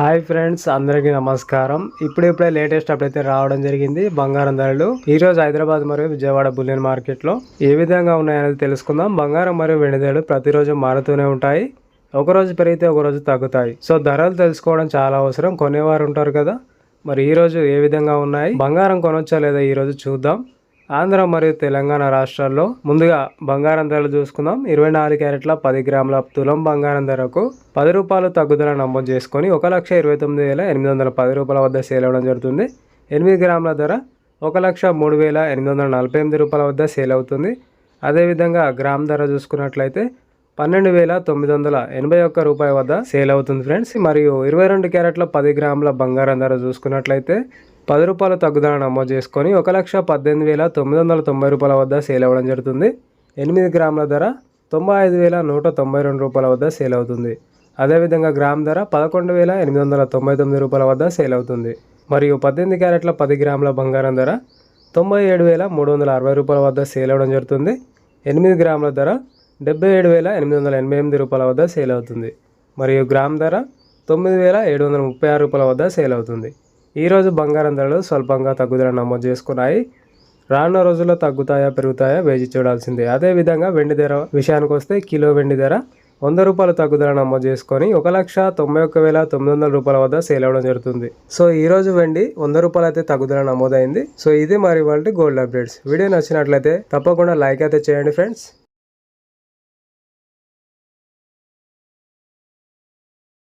Hi friends అందరికీ నమస్కారం. ఇప్పుడిప్పుడే లేటెస్ట్ అప్డేట్ అయితే రావడం జరిగింది. బంగారం ధరలు. ఈ రోజు హైదరాబాద్ మరియు విజయవాడ బులియన్ మార్కెట్లో ఏ విధంగా ఉన్నాయనేది తెలుసుకుందాం. బంగారం మరియు వెండి ధరలు ప్రతిరోజు మారుతూనే ఉంటాయి. ఒక రోజు పెరిగితే ఒకరోజు తగ్గుతాయి. సో ధరలు తెలుసుకోవడం చాలా అవసరం. కొనేవారు ఉంటారు కదా. మరి ఈ రోజు ఏ విధంగా ఉన్నాయి? బంగారం కొనొచ్చా లేదా ఈ రోజు చూద్దాం. ఆంధ్ర మరియు తెలంగాణ రాష్ట్రాల్లో ముందుగా బంగారం ధరలు చూసుకుందాం. ఇరవై నాలుగు క్యారెట్ల పది గ్రాముల తులం బంగారం ధరకు పది రూపాయలు తగ్గుదల నమోదు చేసుకొని ఒక లక్ష ఇరవై తొమ్మిది వేల ఎనిమిది వందల పది రూపాయల వద్ద సేల్ అవ్వడం జరుగుతుంది. ఎనిమిది గ్రాముల ధర ఒక లక్ష మూడు వేల ఎనిమిది వందల నలభై ఎనిమిది రూపాయల వద్ద సేల్ అవుతుంది. అదేవిధంగా గ్రామ్ ధర చూసుకున్నట్లయితే పన్నెండు వేల తొమ్మిది వందల ఎనభై ఒక్క రూపాయల వద్ద సేల్ అవుతుంది ఫ్రెండ్స్. మరియు ఇరవై రెండు క్యారెట్ల పది గ్రాముల బంగారం ధర చూసుకున్నట్లయితే పది రూపాయల తగ్గుదల నమోదు చేసుకొని ఒక లక్ష పద్దెనిమిది వేల తొమ్మిది వందల తొంభై రూపాయల వద్ద సేల్ అవ్వడం జరుగుతుంది. ఎనిమిది గ్రాముల ధర తొంభై ఐదు వేల నూట తొంభై రెండు రూపాయల వద్ద సేల్ అవుతుంది. అదేవిధంగా గ్రామ్ ధర పదకొండు వేల ఎనిమిది వందల తొంభై తొమ్మిది రూపాయల వద్ద సేల్ అవుతుంది. మరియు పద్దెనిమిది క్యారెట్ల పది గ్రాముల బంగారం ధర తొంభై ఏడు వేల మూడు వందల అరవై రూపాయల వద్ద సేల్ అవ్వడం జరుగుతుంది. ఎనిమిది గ్రాముల ధర డెబ్బై ఏడు వేల ఎనిమిది వందల ఎనభై ఎనిమిది రూపాయల వద్ద సేల్ అవుతుంది. మరియు గ్రామ్ ధర తొమ్మిది వేల ఏడు వందల ముప్పై ఆరు రూపాయల వద్ద సేల్ అవుతుంది. ఈరోజు బంగారం ధరలు స్వల్పంగా తగ్గుదల నమోదు చేసుకున్నాయి. రానున్న రోజుల్లో తగ్గుతాయా పెరుగుతాయా వేచి చూడాల్సిందే. అదేవిధంగా వెండి ధర విషయానికి వస్తే కిలో వెండి ధర వంద రూపాయలు తగ్గుదల నమోదు చేసుకొని ఒక లక్ష తొంభై ఒక్క వేల తొమ్మిది వందల రూపాయల వద్ద సేల్ అవ్వడం జరుగుతుంది. సో ఈ రోజు వెండి వంద రూపాయలు అయితే తగ్గుదల నమోదైంది. సో ఇది మరి వాళ్ళ గోల్డ్ అప్డేట్స్. వీడియో నచ్చినట్లయితే తప్పకుండా లైక్ అయితే చేయండి ఫ్రెండ్స్.